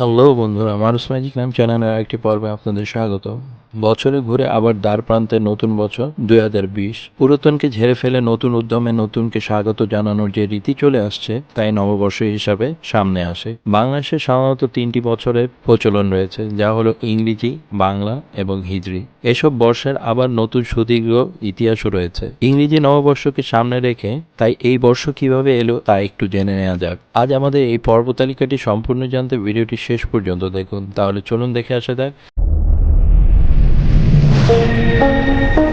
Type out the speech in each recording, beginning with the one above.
Hello বন্ধুরা মানুষ magic নাম চ্যানেলের একটি পর্বে আপনাদের স্বাগত বছরে ঘুরে আবার দ্বার প্রান্তে নতুন বছর, দুই হাজার বিশ। পুরাতনকে ঝেড়ে ফেলে নতুন উদ্যমে নতুনকে স্বাগত জানানোর যে রীতি চলে আসছে, তাই নববর্ষ হিসাবে সামনে আসে। বাংলাদেশে সাধারণত তিনটি বছরের প্রচলন রয়েছে, যা হলো ইংরেজি, বাংলা এবং হিজরি। এসব বর্ষের আবার নতুন সুদীর্ঘ ইতিহাসও রয়েছে। ইংরেজি নববর্ষকে সামনে রেখে, তাই এই বর্ষ কীভাবে এলো তা একটু জেনে নেওয়া যাক। আজ আমাদের এই পর্ব তালিকাটি সম্পূর্ণ জানতে ভিডিওটি শেষ পর্যন্ত দেখুন। তাহলে চলুন দেখে আসা যাক Música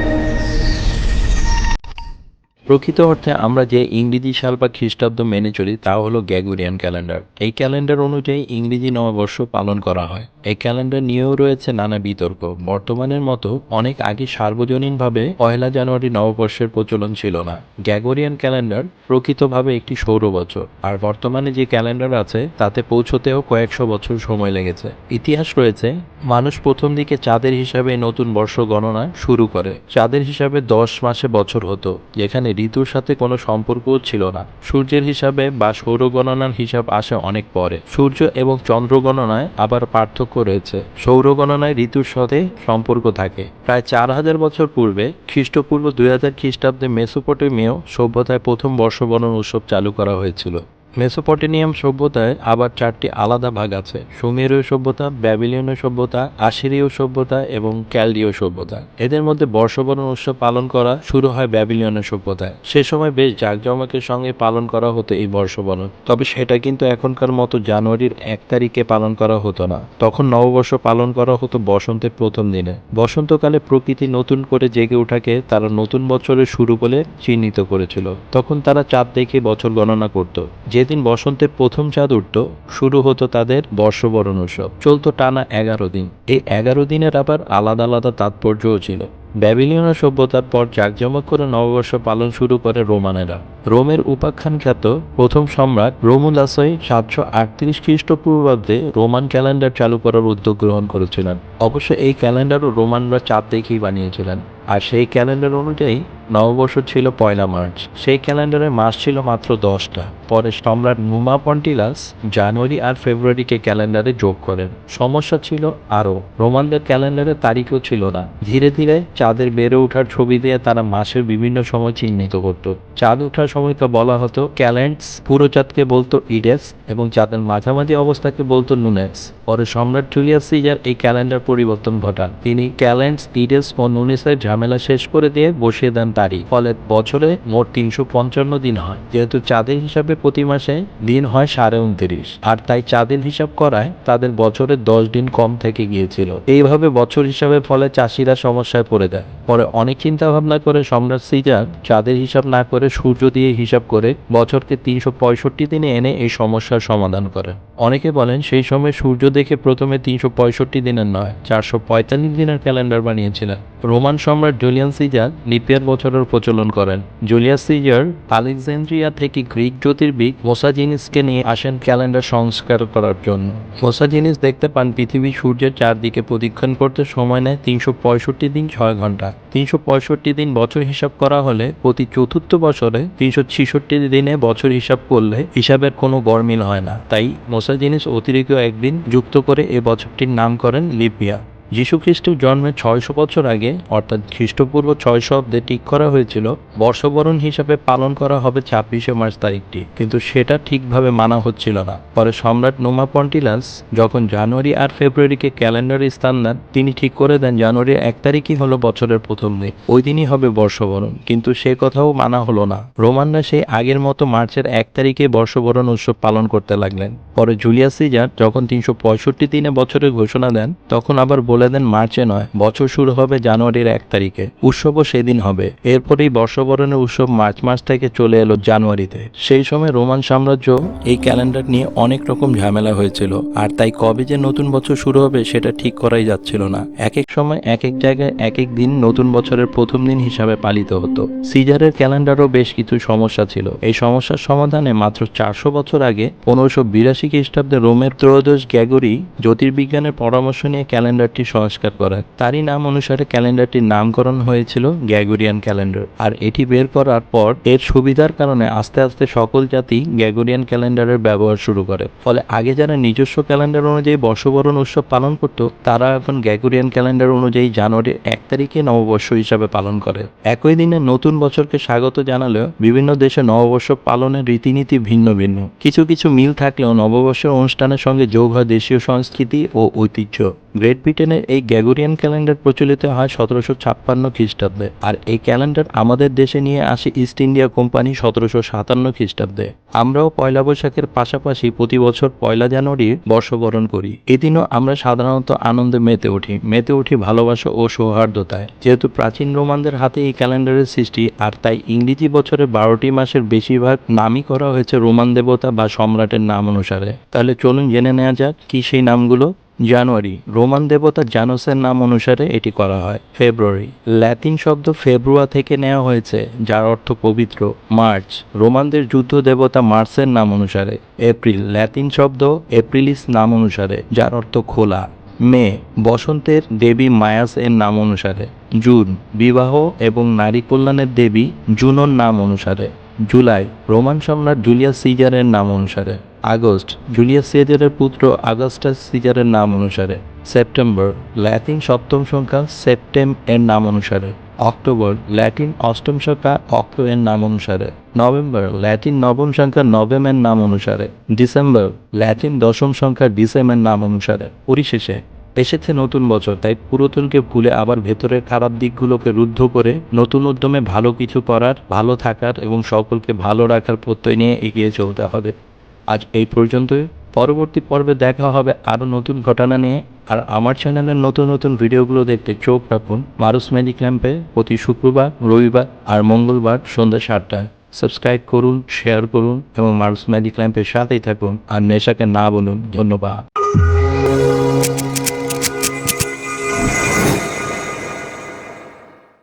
প্রকৃত অর্থে আমরা যে ইংরেজি সাল বা খ্রিস্টাব্দ মেনে চলি, তা হলো গ্যাগুরিয়ান ক্যালেন্ডার। এই ক্যালেন্ডার অনুযায়ী ইংরেজি নববর্ষ পালন করা হয়। এই ক্যালেন্ডার নিয়েও রয়েছে নানা বিতর্ক। বর্তমানের মতো অনেক আগে সার্বজনীনভাবে পয়লা জানুয়ারি নববর্ষের প্রচলন ছিল না। গ্যাগোরিয়ান ক্যালেন্ডার প্রকৃতভাবে একটি সৌর বছর আর বর্তমানে যে ক্যালেন্ডার আছে, তাতে পৌঁছতেও কয়েকশো বছর সময় লেগেছে। ইতিহাস রয়েছে, মানুষ প্রথম দিকে চাঁদের হিসাবে নতুন বর্ষ গণনা শুরু করে। চাঁদের হিসাবে দশ মাসে বছর হতো, যেখানে ঋতুর সাথে কোনো সম্পর্কও ছিল না। সূর্যের হিসাবে বা সৌর গণনার হিসাব আসে অনেক পরে। সূর্য এবং চন্দ্র গণনায় আবার পার্থক্য রয়েছে। সৌর গণনায় ঋতুর সাথে সম্পর্ক থাকে। প্রায় চার হাজার বছর পূর্বে, খ্রিস্টপূর্ব দুই হাজার খ্রিস্টাব্দে মেসোপটেমীয় সভ্যতায় প্রথম বর্ষবরণ উৎসব চালু করা হয়েছিল। মেসোপটেনিয়াম সভ্যতায় আবার চারটি আলাদা ভাগ আছে, সুমেরীয় সভ্যতা ব্যাবিলিয়নীয় সভ্যতা, আশিরীয় সভ্যতা এবং ক্যালডীয় সভ্যতা। এদের মধ্যে বর্ষবরণ উৎসব পালন করা শুরু হয় ব্যাবিলিয়নের সভ্যতায়। সে সময় বেশ জাঁকজমকের সঙ্গে পালন করা হতো এই বর্ষবরণ। তবে সেটা কিন্তু এখনকার মতো জানুয়ারির এক তারিখে পালন করা হতো না। তখন নববর্ষ পালন করা হতো বসন্তের প্রথম দিনে। বসন্তকালে প্রকৃতি নতুন করে জেগে ওঠাকে তারা নতুন বছরের শুরু বলে চিহ্নিত করেছিল। তখন তারা চাঁদ দেখে বছর গণনা করত। যেদিন বসন্তের প্রথম চাঁদ উঠত, শুরু হতো তাদের বর্ষবরণ উৎসব। চলতো টানা এগারো দিন। এই এগারো দিনের আবার আলাদা আলাদা তাৎপর্যও ছিল। ব্যাবিলিয়ন সভ্যতার পর জাঁকজমক করে নববর্ষ পালন শুরু করে রোমানেরা। রোমের উপাখ্যান খ্যাত প্রথম সম্রাট রোমুলাসই সাতশো আটত্রিশ খ্রিস্টপূর্বাব্দে রোমান ক্যালেন্ডার চালু করার উদ্যোগ গ্রহণ করেছিলেন। অবশ্য এই ক্যালেন্ডারও রোমানরা চাঁদ দেখেই বানিয়েছিলেন। আর সেই ক্যালেন্ডার অনুযায়ী নববর্ষ ছিল পয়লা মার্চ। সেই ক্যালেন্ডারে মাস ছিল মাত্র দশটা। পরে সম্রাট নুমা পন্টিলাস জানুয়ারি আর ফেব্রুয়ারিকে ক্যালেন্ডারে যোগ করেন। সমস্যা ছিল আরও। রোমানদের ক্যালেন্ডারে তারিখও ছিল না। ধীরে ধীরে চাঁদের বেড়ে ওঠার ছবি দিয়ে তারা মাসের বিভিন্ন সময় চিহ্নিত করত। চাঁদ ওঠার সময়কে বলা হতো ক্যালেন্ডস পুরো চাঁদকে বলতো ইডেস এবং চাঁদের মাঝামাঝি অবস্থাকে বলতো নুনেস। পরে সম্রাট জুলিয়াস সিজার এই ক্যালেন্ডার পরিবর্তন ঘটান। তিনি ক্যালেন্ডস ইডেস ও নুনেসের ঝামেলা শেষ করে দিয়ে বসিয়ে দেন তারিখ। ফলে বছরে মোট তিনশো পঞ্চান্ন দিন হয়। যেহেতু চাঁদের হিসাবে প্রতি মাসে দিন হয় সাড়ে উনত্রিশ। আর তাই চাঁদের হিসাব করায় তাদের বছরে দশ দিন কম থেকে গিয়েছিল। এইভাবে বছর হিসাবে ফলে চাষিরা সমস্যায় পড়ে যায়। পরে অনেক চিন্তা ভাবনা করে সম্রাট সিজার চাঁদের হিসাব না করে সূর্য দিয়ে হিসাব করে বছরকে তিনশো পঁয়ষট্টি দিনে এনে এই সমস্যার সমাধান করে। অনেকে বলেন সেই সময় সূর্য দেখে প্রথমে তিনশো পঁয়ষট্টি দিনের নয়, চারশো পঁয়তাল্লিশ দিনের ক্যালেন্ডার বানিয়েছিলেন। রোমান সম্রাট জুলিয়ান সিজার লিপিয়ার বছরের প্রচলন করেন। জুলিয়াস সিজার আলেকজান্দ্রিয়া থেকে গ্রিক জ্যোতির্বিদ মোসাজিনিসকে নিয়ে আসেন ক্যালেন্ডার সংস্কার করার জন্য। মোসাজিনিস দেখতে পান পৃথিবী সূর্যের চারদিকে প্রদক্ষিণ করতে সময় নেয় তিনশো পঁয়ষট্টি দিন ছয় ঘণ্টা। তিনশো পঁয়ষট্টি দিন বছর হিসাব করা হলে প্রতি চতুর্থ বছরে তিনশো দিনে বছর হিসাব করলে হিসাবের কোনো গরমিল হয় না। তাই মোসাজিনিস অতিরিক্ত একদিন যুক্ত করে এ বছরটির নাম করেন লিপিয়া যীশুখ্রিস্টের জন্মের ছয়শো বছর আগে, অর্থাৎ খ্রিস্টপূর্ব ছয়শো অব্দে ঠিক করা হয়েছিল, বর্ষবরণ হিসাবে পালন করা হবে ছাব্বিশে মার্চ তারিখটি। কিন্তু সেটা ঠিকভাবে মানা হচ্ছিল না। পরে সম্রাট নোমা পন্টিলাস যখন জানুয়ারি আর ফেব্রুয়ারিকে ক্যালেন্ডারে স্থান দেন, তিনি ঠিক করে দেন জানুয়ারির এক তারিখই হলো বছরের প্রথম দিন। ওই দিনই হবে বর্ষবরণ। কিন্তু সে কথাও মানা হলো না। রোমানরা সেই আগের মতো মার্চের এক তারিখে বর্ষবরণ উৎসব পালন করতে লাগলেন। পরে জুলিয়াস সিজার যখন তিনশো পঁয়ষট্টি দিনে বছরের ঘোষণা দেন, তখন আবার বলে দেন মার্চে নয়, বছর শুরু হবে জানুয়ারির এক তারিখে। উৎসবও সেদিন হবে। এরপরেই বর্ষবরণের উৎসব মার্চ মাস থেকে চলে এলো জানুয়ারিতে। সেই সময় রোমান সাম্রাজ্য এই ক্যালেন্ডার নিয়ে অনেক রকম ঝামেলা হয়েছিল। আর তাই কবে যে নতুন বছর শুরু হবে সেটা ঠিক করাই যাচ্ছিল না। এক এক সময়, এক এক জায়গায় এক এক দিন নতুন বছরের প্রথম দিন হিসাবে পালিত হতো। সিজারের ক্যালেন্ডারও বেশ কিছু সমস্যা ছিল। এই সমস্যার সমাধানে মাত্র চারশো বছর আগে পনেরোশো বিরাশি খ্রিস্টাব্দে রোমের ত্রয়োদশ গ্যাগরি জ্যোতির্বিজ্ঞানের পরামর্শ নিয়ে ক্যালেন্ডারটি সংস্কার করা তারই নাম অনুসারে ক্যালেন্ডারটির নামকরণ হয়েছিল গ্যাগোরিয়ান ক্যালেন্ডার। আর এটি বের করার পর এর সুবিধার কারণে আস্তে আস্তে সকল জাতি গ্যাগোরিয়ান ক্যালেন্ডারের ব্যবহার শুরু করে। ফলে আগে যারা নিজস্ব ক্যালেন্ডার অনুযায়ী বর্ষবরণ উৎসব পালন করত, তারা এখন গ্যাগোরিয়ান ক্যালেন্ডার অনুযায়ী জানুয়ারির এক তারিখে নববর্ষ হিসাবে পালন করে। একই দিনে নতুন বছরকে স্বাগত জানালেও বিভিন্ন দেশে নববর্ষ পালনের রীতিনীতি ভিন্ন ভিন্ন। কিছু কিছু মিল থাকলেও নববর্ষের অনুষ্ঠানের সঙ্গে যোগ হয় দেশীয় সংস্কৃতি ও ঐতিহ্য। গ্রেট ব্রিটেনের এই গ্যাগোরিয়ান ক্যালেন্ডার প্রচলিত হয় সতেরোশো ছাপ্পান্ন খ্রিস্টাব্দে। আর এই ক্যালেন্ডার আমাদের দেশে নিয়ে আসে ইস্ট ইন্ডিয়া কোম্পানি সতেরোশো সাতান্ন খ্রিস্টাব্দে। আমরাও পয়লা বৈশাখের পাশাপাশি প্রতি বছর পয়লা জানুয়ারি বর্ষবরণ করি। এদিনও আমরা সাধারণত আনন্দে মেতে উঠি। মেতে উঠি ভালোবাসা ও সৌহার্দ্যতায়। যেহেতু প্রাচীন রোমানদের হাতে এই ক্যালেন্ডারের সৃষ্টি, আর তাই ইংরেজি বছরের বারোটি মাসের বেশিরভাগ নামই করা হয়েছে রোমান দেবতা বা সম্রাটের নাম অনুসারে। তাহলে চলুন জেনে নেওয়া যাক কি সেই নামগুলো? জানুয়ারি, রোমান দেবতা জানোসের নাম অনুসারে এটি করা হয়। ফেব্রুয়ারি ল্যাতিন শব্দ ফেব্রুয়া থেকে নেওয়া হয়েছে, যার অর্থ পবিত্র। মার্চ, রোমানদের যুদ্ধ দেবতা মার্সের নাম অনুসারে। এপ্রিল ল্যাতিন শব্দ এপ্রিলিস নাম অনুসারে, যার অর্থ খোলা। মে, বসন্তের দেবী মায়াস এর নাম অনুসারে। জুন, বিবাহ এবং নারী কল্যাণের দেবী জুনোর নাম অনুসারে। জুলাই, রোমান সম্রাট জুলিয়াস সিজারের নাম অনুসারে। আগস্ট, জুলিয়াস সিজারের পুত্র আগস্টাস সিজারের নাম অনুসারে। সেপ্টেম্বর, ল্যাটিন সপ্তম সংখ্যা সেপ্টেম এর নাম অনুসারে। অক্টোবর, ল্যাটিন অষ্টম সংখ্যা অক্টো এর নাম অনুসারে। নভেম্বর, ল্যাটিন নবম সংখ্যা নভেম এর নাম অনুসারে। ডিসেম্বর, ল্যাটিন দশম সংখ্যা ডিসেমের নাম অনুসারে। পরিশেষে, এসেছে নতুন বছর, তাই পুরাতনকে ভুলে আবার ভেতরের খারাপ দিকগুলোকে রুদ্ধ করে নতুন উদ্যমে ভালো কিছু করার, ভালো থাকার এবং সকলকে ভালো রাখার প্রত্যয় নিয়ে এগিয়ে চলতে হবে। আজ এই পর্যন্তই। পরবর্তী পর্বে দেখা হবে আরও নতুন ঘটনা নিয়ে। আর আমার চ্যানেলের নতুন নতুন ভিডিওগুলো দেখতে চোখ রাখুন মারুস মেডি ক্যাম্পে প্রতি শুক্রবার, রবিবার আর মঙ্গলবার সন্ধ্যা সাতটায়। সাবস্ক্রাইব করুন, শেয়ার করুন এবং মারুস মেডি ক্যাম্পের সাথেই থাকুন। আর নেশাকে না বলুন, ধন্যবাদ।